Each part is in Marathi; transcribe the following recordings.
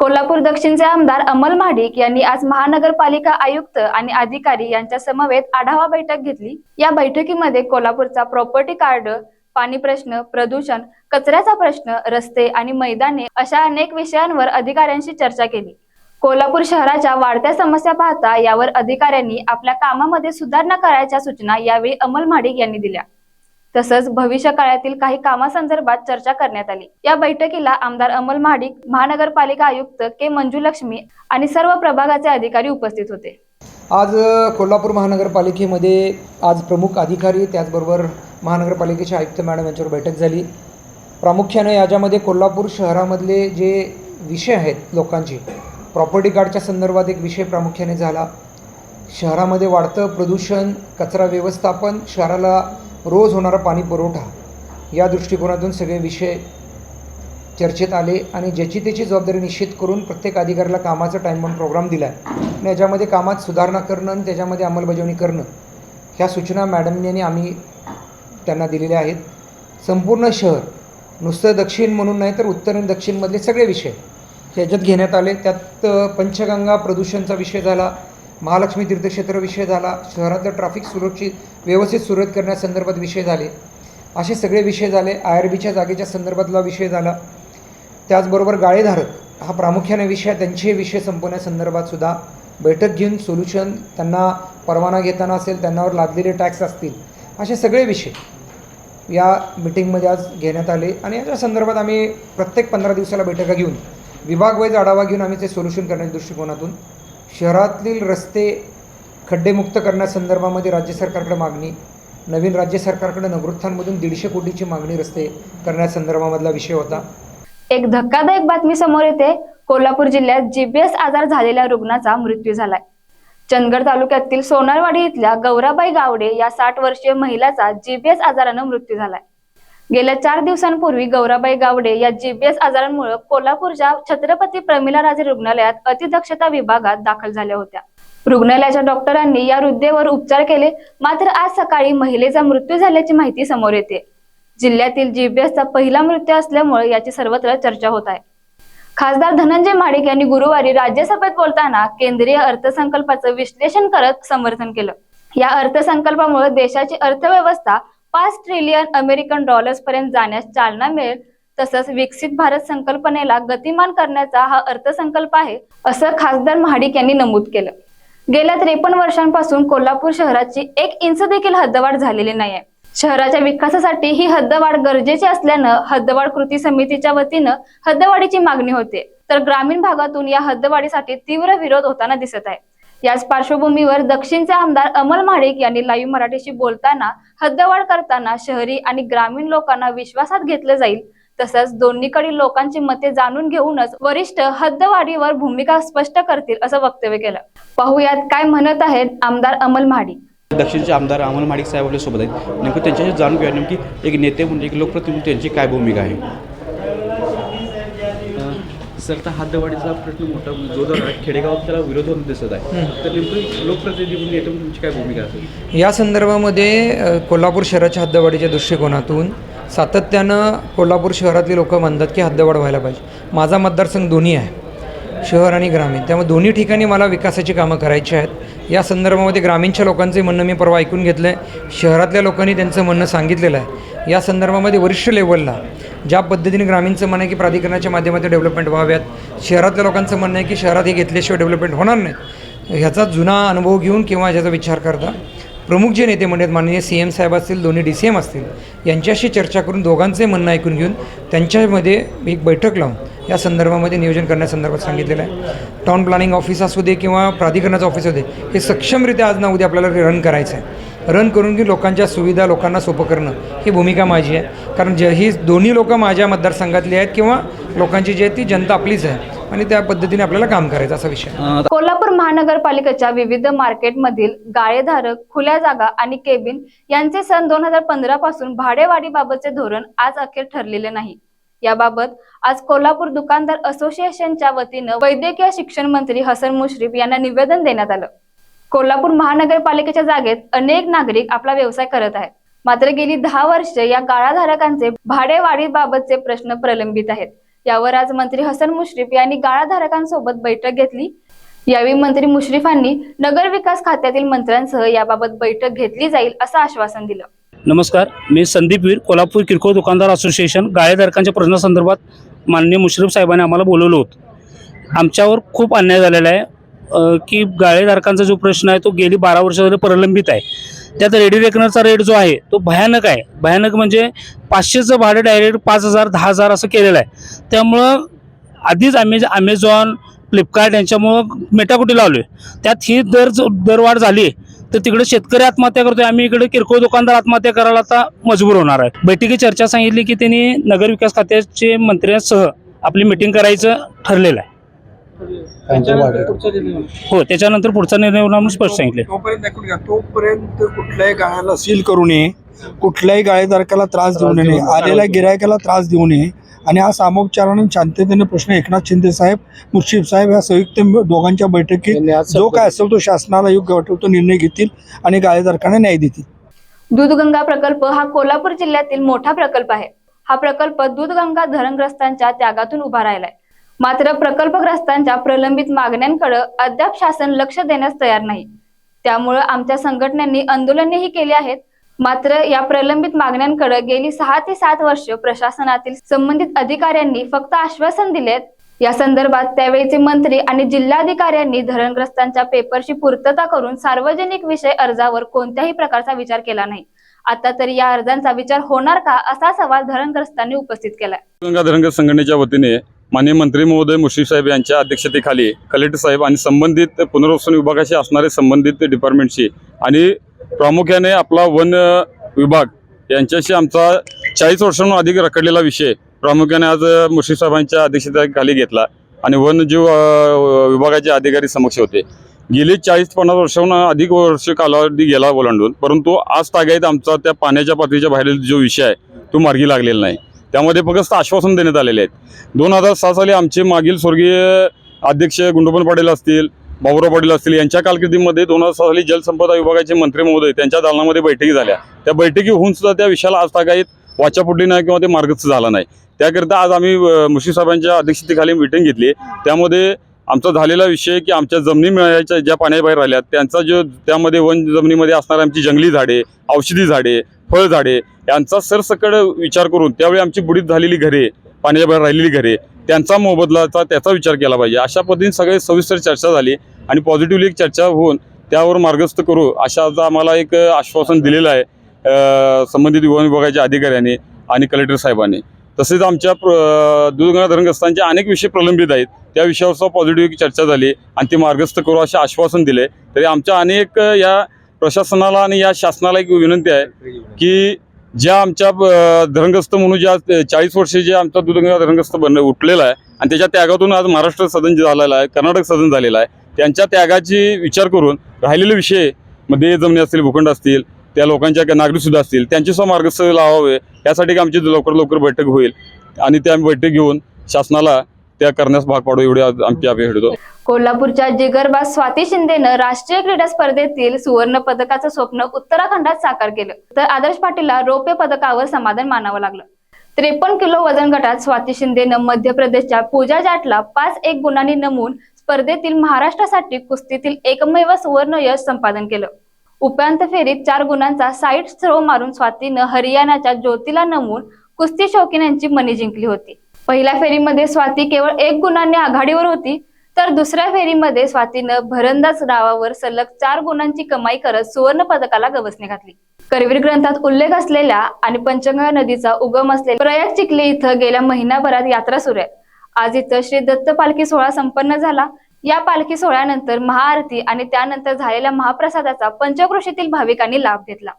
कोल्हापूर दक्षिणचे आमदार अमल महाडिक यांनी आज महानगरपालिका आयुक्त आणि अधिकारी यांच्या समवेत आढावा बैठक घेतली. या बैठकीमध्ये कोल्हापूरचा प्रॉपर्टी कार्ड पाणी प्रश्न प्रदूषण कचऱ्याचा प्रश्न रस्ते आणि मैदाने अशा अनेक विषयांवर अधिकाऱ्यांशी चर्चा केली. कोल्हापूर शहराच्या वाढत्या समस्या पाहता यावर अधिकाऱ्यांनी आपल्या कामामध्ये सुधारणा करायच्या सूचना यावेळी अमल महाडिक यांनी दिल्या. तसंच भविष्य काळातील काही कामासंदर्भात चर्चा करण्यात आली. या बैठकीला आमदार अमल महाडिक महानगरपालिका आयुक्त के मंजुलक्ष्मी आणि सर्व प्रभागाचे अधिकारी उपस्थित होते. आज कोल्हापूर महानगरपालिकेमध्ये आज प्रमुख अधिकारी त्याचबरोबर महानगरपालिकेचे आयुक्त मॅडम यांच्यावर बैठक झाली. प्रामुख्याने याच्यामध्ये कोल्हापूर शहरामधले जे विषय आहेत लोकांचे प्रॉपर्टी कार्डच्या संदर्भात एक विषय प्रामुख्याने झाला. शहरामध्ये वाढतं प्रदूषण कचरा व्यवस्थापन शहराला रोज होणारा पाणी पुरवठा या दृष्टिकोनातून सगळे विषय चर्चेत आले आणि ज्याची त्याची जबाबदारी निश्चित करून प्रत्येक अधिकाऱ्याला कामाचा टाईम बॉम्ब प्रोग्राम दिला आहे आणि याच्यामध्ये कामात सुधारणा करणं आणि त्याच्यामध्ये अंमलबजावणी करणं ह्या सूचना मॅडमने आणि आम्ही त्यांना दिलेल्या आहेत. संपूर्ण शहर नुसतं दक्षिण म्हणून नाही तर उत्तर आणि दक्षिणमधले सगळे विषय ह्याच्यात घेण्यात आले. त्यात पंचगंगा प्रदूषणचा विषय झाला. महालक्ष्मी तीर्थक्षेत्र विषय झाला. शहरातलं ट्रॅफिक सुरक्षित व्यवस्थित सुरळीत करण्यासंदर्भात विषय झाले. असे सगळे विषय झाले. आय आर बीच्या जागेच्या संदर्भातला विषय झाला. त्याचबरोबर गाळेधारक हा प्रामुख्याने विषय त्यांचे विषय संपवण्यासंदर्भात सुद्धा बैठक घेऊन सोल्युशन त्यांना परवाना घेताना असेल त्यांनावर लादलेले टॅक्स असतील असे सगळे विषय या मिटिंगमध्ये आज घेण्यात आले. आणि याच्या संदर्भात आम्ही प्रत्येक पंधरा दिवसाला बैठका घेऊन विभागवाईज आढावा घेऊन आम्ही ते सोल्युशन करण्याच्या दृष्टिकोनातून शहरातील रस्ते खड्डेमुक्त करण्यासंदर्भामध्ये राज्य सरकारकडे मागणी नवीन राज्य सरकारकडे नगरोत्थानमधून दीडशे कोटीची मागणी रस्ते करण्यासंदर्भामधला विषय होता. एक धक्कादायक बातमी समोर येते. कोल्हापूर जिल्ह्यात जीबीएस आजार झालेल्या रुग्णाचा मृत्यू झालाय. चंदगड तालुक्यातील सोनारवाडी इथल्या गौराबाई गावडे या साठ वर्षीय महिलाचा जीबीएस आजारानं मृत्यू झालाय. गेल्या चार दिवसांपूर्वी गौराबाई गावडे या जीबीएस आजारांमुळे कोल्हापूरच्या छत्रपती प्रमिलाराजे रुग्णालयात अतिदक्षता विभागात दाखल झाल्या होत्या. रुग्णालयाच्या डॉक्टरांनी या वृद्धेवर उपचार केले मात्र आज सकाळी महिलेचा मृत्यू झाल्याची माहिती समोर येते. जिल्ह्यातील जीबीएसचा पहिला मृत्यू असल्यामुळे याची सर्वत्र चर्चा होत आहे. खासदार धनंजय महाडिक यांनी गुरुवारी राज्यसभेत बोलताना केंद्रीय अर्थसंकल्पाचं विश्लेषण करत समर्थन केलं. या अर्थसंकल्पामुळे देशाची अर्थव्यवस्था पाच ट्रिलियन अमेरिकन डॉलर्स पर्यंत जाण्यास चालना मिळेल. तसंच विकसित भारत संकल्पनेला गतिमान करण्याचा हा अर्थसंकल्प आहे असं खासदार महाडिक यांनी नमूद केलं. गेल्या त्रेपन्न वर्षांपासून कोल्हापूर शहराची एक इंच देखील हद्दवाढ झालेली नाहीये. शहराच्या विकासासाठी ही हद्दवाढ गरजेची असल्यानं हद्दवाढ कृती समितीच्या वतीनं हद्दवाढीची मागणी होते. तर ग्रामीण भागातून या हद्दवाढीसाठी तीव्र विरोध होताना दिसत आहे. याच पार्श्वभूमीवर दक्षिणचे आमदार अमल महाडिक यांनी लाईव्ह मराठीशी बोलताना हद्दवाढ करताना शहरी आणि ग्रामीण लोकांना विश्वासात घेतलं जाईल. तसंच दोन्हीकडील लोकांची मते जाणून घेऊनच वरिष्ठ हद्दवाढीवर भूमिका स्पष्ट करतील असं वक्तव्य केलं. पाहुयात काय म्हणत आहेत आमदार अमल महाडिक. दक्षिणचे आमदार अमल माडिक साहेब आपल्यासोबत आहेत. नेमकं त्यांच्याशी जाणून घेऊया नेमकी एक नेते म्हणून एक लोकप्रतिनिधी त्यांची काय भूमिका आहे? सर तर प्रश्न मोठा जोरदार आहे खेडेगावात त्याला विरोध होऊन दिसत आहे. तर नेमकं लोकप्रतिनिधी म्हणून म्हणून तुमची काय भूमिका असेल? या संदर्भामध्ये कोल्हापूर शहराच्या हद्दवाढीच्या दृष्टिकोनातून सातत्यानं कोल्हापूर शहरातली लोक म्हणतात की हद्दवाढ व्हायला पाहिजे. माझा मतदारसंघ दोन्ही आहे शहर आणि ग्रामीण. त्यामुळे दोन्ही ठिकाणी मला विकासाची कामं करायची आहेत. या संदर्भामध्ये ग्रामीणच्या लोकांचे म्हणणं मी परवा ऐकून घेतलं आहे शहरातल्या लोकांनी त्यांचं म्हणणं सांगितलेलं आहे. या संदर्भामध्ये वरिष्ठ लेवलला ज्या पद्धतीने ग्रामीणचं म्हणणं आहे की प्राधिकरणाच्या माध्यमातून डेव्हलपमेंट व्हाव्यात शहरातल्या लोकांचं म्हणणं आहे की शहरात हे घेतल्याशिवाय डेव्हलपमेंट होणार नाही. ह्याचा जुना अनुभव घेऊन किंवा ह्याचा विचार करता प्रमुख जे नेते म्हणजे माननीय सी एम साहेब असतील दोन्ही डी सी एम असतील यांच्याशी चर्चा करून दोघांचे म्हणणं ऐकून घेऊन त्यांच्यामध्ये एक बैठक लावून या संदर्भामध्ये नियोजन करण्यासंदर्भात सांगितलेलं आहे. टाउन प्लॅनिंग ऑफिस असू दे किंवा प्राधिकरणाचं ऑफिस असू दे हे सक्षमरित्या आज ना उद्या आपल्याला रन करायचं आहे. रन करून की लोकांच्या सुविधा लोकांना सोपं करणं ही भूमिका माझी आहे. कारण जे ही दोन्ही लोकं माझ्या मतदारसंघातली आहेत किंवा लोकांची जी आहे ती जनता आपलीच आहे आणि त्या पद्धतीने आपल्याला काम करायचं असा विषय कोल्हापूर महानगरपालिकेच्या विविध मार्केटमधील गाळेधारक खुल्या जागा आणि केबिन यांचे सन दोन हजार पंधरा पासून भाडेवाढीबाबतचे धोरण आज अखेर ठरलेले नाही. याबाबत आज कोल्हापूर दुकानदार असोसिएशनच्या वतीनं वैद्यकीय शिक्षण मंत्री हसन मुश्रीफ यांना निवेदन देण्यात आलं. कोल्हापूर महानगरपालिकेच्या जागेत अनेक नागरिक आपला व्यवसाय करत आहेत. मात्र गेली दहा वर्षे या गाळाधारकांचे भाडेवाढीबाबतचे प्रश्न प्रलंबित आहेत. यावर आज मंत्री हसन मुश्रीफ यांनी गाळाधारकांसोबत बैठक घेतली. यावेळी मंत्री मुश्रीफांनी नगर विकास खात्यातील मंत्र्यांसह याबाबत बैठक घेतली जाईल असं आश्वासन दिलं. नमस्कार मी संदीप वीर कोल्हापूर किरकोळ दुकानदार असोसिएशन गाळेधारकांच्या प्रश्नासंदर्भात माननीय मुश्रीफ साहेबांनी आम्हाला बोलवलं होतं. आमच्यावर खूप अन्याय झालेला आहे. की गाळेधारकांचा जो प्रश्न आहे तो गेली बारा वर्ष झाले प्रलंबित आहे. त्यात रेडी रेकनरचा रेट जो आहे तो भयानक आहे. भयानक म्हणजे पाचशेचं भाडं डायरेक्ट पाच हजार दहा हजार असं केलेलं आहे. त्यामुळं आधीच अमेज अमेझॉन फ्लिपकार्ट यांच्यामुळं मेटाकुटी लावले त्यात ही दर दरवाढ झाली आहे. तर तिकडे शेतकरी आत्महत्या करतोय. आम्ही इकडे किरकोळ दुकानदार आत्महत्या करायला आता मजबूर होणार आहे. बैठकीत चर्चा सांगितली की त्यांनी नगर विकास खात्याचे मंत्र्यांसह आपली मिटिंग करायचं ठरलेलं आहे. हो त्याच्यानंतर पुढचा निर्णय होणार म्हणून स्पष्ट सांगितले तोपर्यंत ऐकून घ्या तोपर्यंत कुठल्याही गाळ्याला सील करू नये. कुठल्याही गाळेधारकाला त्रास देऊ नये. आलेल्या गिरायकाला त्रास देऊ नये. आणि हा सामोपचाराने शांततेने प्रश्न एकनाथ शिंदे साहेब मुर्शिफ साहेब या संयुक्त दोघांच्या बैठकीत जो काय असेल तो शासनाला योग्य वाटेल तो निर्णय घेतील आणि गाळेधारकांना न्याय देतील. दूधगंगा प्रकल्प हा कोल्हापूर जिल्ह्यातील मोठा प्रकल्प आहे. हा प्रकल्प दूधगंगा धरणग्रस्तांच्या त्यागातून उभा राहिलाय. मात्र प्रकल्पग्रस्तांच्या प्रलंबित मागण्यांकडे अद्याप शासन लक्ष देण्यास तयार नाही. त्यामुळं आमच्या संघटनांनी आंदोलनेही केली आहेत. मात्र या प्रलंबित मागण्यांकडे गेली सहा ते सात वर्ष प्रशासनातील संबंधित अधिकाऱ्यांनी फक्त आश्वासन दिलेत. या संदर्भात त्यावेळीचे मंत्री आणि जिल्हाधिकाऱ्यांनी धरणग्रस्तांच्या पेपरची पूर्तता करून सार्वजनिक विषय अर्जावर कोणत्याही प्रकारचा विचार केला नाही. आता तरी या अर्जांचा विचार होणार का असा सवाल धरणग्रस्तांनी उपस्थित केला. गंगा धरणग्रस्त संघटनेच्या वतीने माननीय मंत्री महोदय मुश्रीफ साहेब यांच्या अध्यक्षतेखाली कलेक्टर साहेब आणि संबंधित पुनर्वसन विभागाशी असणारे संबंधित डिपार्टमेंटशी आणि प्रामुख्याने आपला वन विभाग यांच्याशी आमचा चाळीस वर्षांहून अधिक रखडलेला विषय प्रामुख्याने आज मुश्रीफ साहेबांच्या अध्यक्षतेखाली घेतला आणि वनजीव विभागाचे अधिकारी समक्ष होते. गेली चाळीस पन्नास वर्षाहून अधिक वर्ष कालावधी गेला ओलांडून परंतु आज तागायत आमचा त्या पाण्याच्या पातळीच्या बाहेरील जो विषय आहे तो मार्गी लागलेला नाही. त्यामध्ये फक्त आश्वासन देण्यात आलेले आहेत. दोन हजार सहा साली आमचे मागील स्वर्गीय अध्यक्ष गुंडोपन पाटील असतील भाऊराव पाटील असतील यांच्या कारकिर्दीमध्ये दोन हजार साली जलसंपदा विभागाचे मंत्री महोदय त्यांच्या दालनामध्ये बैठकी झाल्या. त्या बैठकी होऊन सुद्धा त्या विषयाला आज तागायत वाचा फुटली नाही किंवा ते मार्गच झाला नाही. त्याकरिता आज आम्ही अ, साहेबांच्या अध्यक्षतेखाली मिटिंग घेतली त्यामध्ये आमचा झालेला विषय की आमच्या जमिनी मिळायच्या ज्या पाण्याबाहेर राहिल्या त्यांचा जो त्यामध्ये वन जमिनीमध्ये असणारे आमची जंगली झाडे औषधी झाडे फळझाडे यांचा सरसकट विचार करून त्यावेळी आमची बुडीत झालेली घरे पाण्याच्या बाहेर राहिलेली घरे त्यांचा मोबदलाचा त्याचा विचार केला पाहिजे. अशा पद्धतीने सगळे सविस्तर चर्चा झाली आणि पॉझिटिव्हली एक चर्चा होऊन त्यावर मार्गस्थ करू अशा आम्हाला एक आश्वासन दिलेलं आहे संबंधित वन विभागाच्या अधिकाऱ्यांनी आणि कलेक्टर साहेबांनी. तसेच आमच्या प्र- दूधगंगा धरणग्रस्तांचे अनेक विषय प्रलंबित आहेत. त्या विषयावर सुद्धा पॉझिटिव्ह चर्चा झाली आणि ते मार्गस्थ करू असे आश्वासन दिले. तरी आमच्या अनेक या प्रशासनाला आणि या शासनाला एक विनंती आहे की ज्या आमच्या अ, धरणग्रस्त म्हणून ज्या चाळीस वर्षे जे आमचा दूधगंगा धरणग्रस्त बन उठलेला आहे आणि त्याच्या त्यागातून आज महाराष्ट्र सदन जे झालेला आहे कर्नाटक सदन झालेला आहे त्यांच्या त्यागाची विचार करून राहिलेले विषयमध्ये जमिनी असतील भूखंड असतील त्या लोकांच्या नागरिकसुद्धा असतील त्यांचे सुद्धा मार्गस्थ लावावे यासाठी आमची लवकर लवकर बैठक होईल आणि त्या बैठक घेऊन शासनाला त्या करण्यास भाग पाडू एवढी आमची अपेक्षा होतो कोल्हापूरच्या जिगरबा स्वाती शिंदेनं राष्ट्रीय क्रीडा स्पर्धेतील सुवर्ण पदकाचं स्वप्न उत्तराखंडात साकार केलं. तर आदर्श पाटीलला रौप्य पदकावर समाधान मानावं लागलं. त्रेपन्न किलो वजन गटात स्वाती शिंदेनं मध्य प्रदेशच्या पूजा जाटला पाच एक गुणांनी नमून स्पर्धेतील महाराष्ट्रासाठी कुस्तीतील एकमेव सुवर्ण यश संपादन केलं. उपांत फेरीत चार गुणांचा साईड थ्रो मारून स्वातीनं हरियाणाच्या ज्योतीला नमून कुस्ती शौकीनांची मनी जिंकली होती. पहिल्या फेरीमध्ये स्वाती केवळ एक गुणांनी आघाडीवर होती तर दुसऱ्या फेरीमध्ये स्वातीनं भरंदाज डावावर सलग चार गुणांची कमाई करत सुवर्ण पदकाला गवसणी घातली. करवीर ग्रंथात उल्लेख असलेल्या आणि पंचगंगा नदीचा उगम असलेल्या प्रयाग चिखली इथं गेल्या महिनाभरात यात्रा सुरू आहे. आज इथं श्री दत्त पालखी सोहळा संपन्न झाला. या पालखी सोहळ्यानंतर महाआरती आणि त्यानंतर झालेल्या महाप्रसादाचा पंचक्रोशीतील भाविकांनी लाभ घेतला.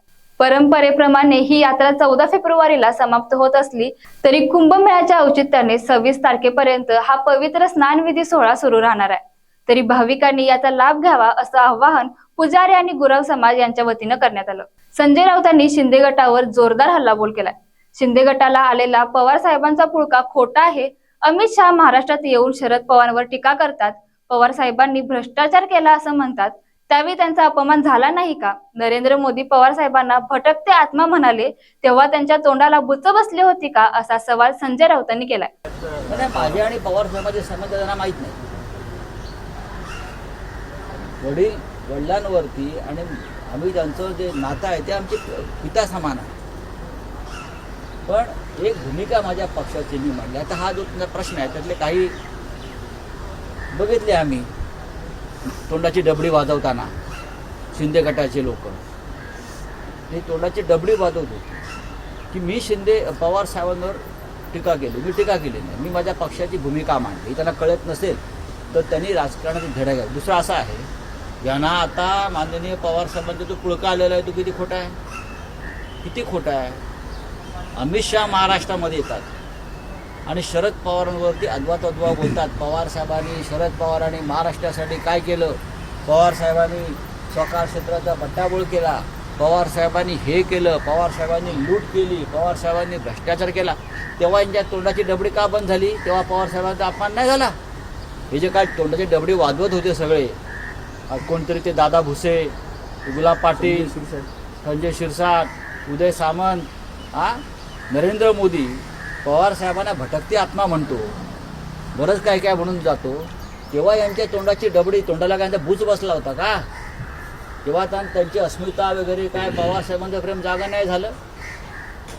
परंपरेप्रमाणे ही यात्रा चौदा फेब्रुवारीला समाप्त होत असली तरी कुंभमेळ्याच्या औचित्याने सव्वीस तारखेपर्यंत हा पवित्र स्नानविधी सोहळा सुरू राहणार आहे. तरी भाविकांनी याचा लाभ घ्यावा असं आवाहन पुजारी आणि गुरव समाज यांच्या वतीनं करण्यात आलं. संजय राऊतांनी शिंदे गटावर जोरदार हल्लाबोल केलाय. शिंदे गटाला आलेला पवार साहेबांचा पुळका खोटा आहे. अमित शहा महाराष्ट्रात येऊन शरद पवारांवर टीका करतात. पवार साहेबांनी भ्रष्टाचार केला असं म्हणतात. त्यावेळी त्यांचा अपमान झाला नाही का? नरेंद्र मोदी पवार साहेबांना भटकते आत्मा म्हणाले तेव्हा त्यांच्या तोंडाला बुच बसली होती का? असा सवाल संजय राऊतांनी केलाय. माझे आणि पवार साहेबांचे संबंध त्यांना माहीत नाही. वडील वडिलांवरती आणि आम्ही त्यांचं जे नातं आहे ते आमचे पिता समान आहे. पण एक भूमिका माझ्या पक्षाची मी मांडली. आता हा जो तुमचा प्रश्न आहे त्यातले काही बघितले आम्ही. तोंडाची डबडी वाजवताना शिंदे गटाचे लोक. ते तोंडाची डबडी वाजवत होते. की मी शिंदे पवार साहेबांवर टीका केली. मी टीका केली नाही. मी माझ्या पक्षाची भूमिका मांडली. त्यांना कळत नसेल तर त्यांनी राजकारणाची धडा घ्या दुसरं असं आहे यांना आता माननीय पवार साहेबांचा जो पुळका आलेला आहे तो किती खोटा आहे? किती खोटा आहे? अमित शहा महाराष्ट्रामध्ये येतात. आणि शरद पवारांवरती अद्वा तद्वा बोलतात. पवार साहेबांनी शरद पवारांनी महाराष्ट्रासाठी काय केलं? पवार साहेबांनी स्वकार क्षेत्राचा बट्टाबोळ केला. पवार साहेबांनी हे केलं. पवार साहेबांनी लूट केली. पवार साहेबांनी भ्रष्टाचार केला. तेव्हा यांच्या तोंडाची डबडी का बंद झाली? तेव्हा पवार साहेबांचा अपमान नाही झाला? हे जे काय तोंडाची डबडी वाजवत होते सगळे कोणतरी ते दादा भुसे गुलाब पाटील संजय शिरसाट. उदय सामंत हा नरेंद्र मोदी पवार साहेबांना भटकती आत्मा म्हणतो. बरंच काय काय म्हणून जातो. तेव्हा यांच्या तोंडाची डबडी तोंडाला काय त्यांचा बसला होता का? तेव्हा त्यांची अस्मिता वगैरे काय पवार साहेबांचं प्रेम जागा नाही झालं.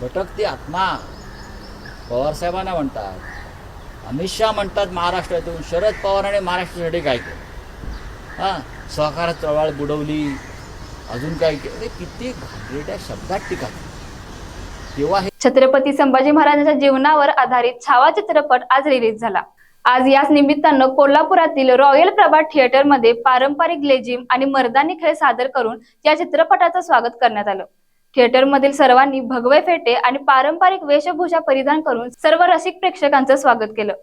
भटकती आत्मा. पवार साहेबांना म्हणतात. अमित शहा म्हणतात महाराष्ट्रातून शरद पवारांनी महाराष्ट्रासाठी काय केलं? हां सहकार चळवळ बुडवली. अजून काय केलं? किती घाणेरड्या शब्दात टीका केली. तेव्हा हे छत्रपती संभाजी महाराजांच्या जीवनावर आधारित छावा चित्रपट आज रिलीज झाला. आज याच निमित्तानं कोल्हापुरातील रॉयल प्रभात थिएटरमध्ये पारंपरिक लेझिम आणि मर्दानी खेळ सादर करून या चित्रपटाचं स्वागत करण्यात आलं. थिएटरमधील सर्वांनी भगवे फेटे आणि पारंपरिक वेशभूषा परिधान करून सर्व रसिक प्रेक्षकांचं स्वागत केलं.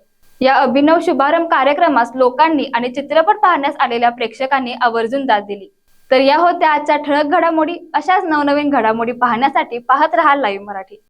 या अभिनव शुभारंभ कार्यक्रमास लोकांनी आणि चित्रपट पाहण्यास आलेल्या प्रेक्षकांनी आवर्जून दाद दिली. तर या होत्या आजच्या ठळक घडामोडी. अशाच नवनवीन घडामोडी पाहण्यासाठी पाहत राहा लाईव्ह मराठी.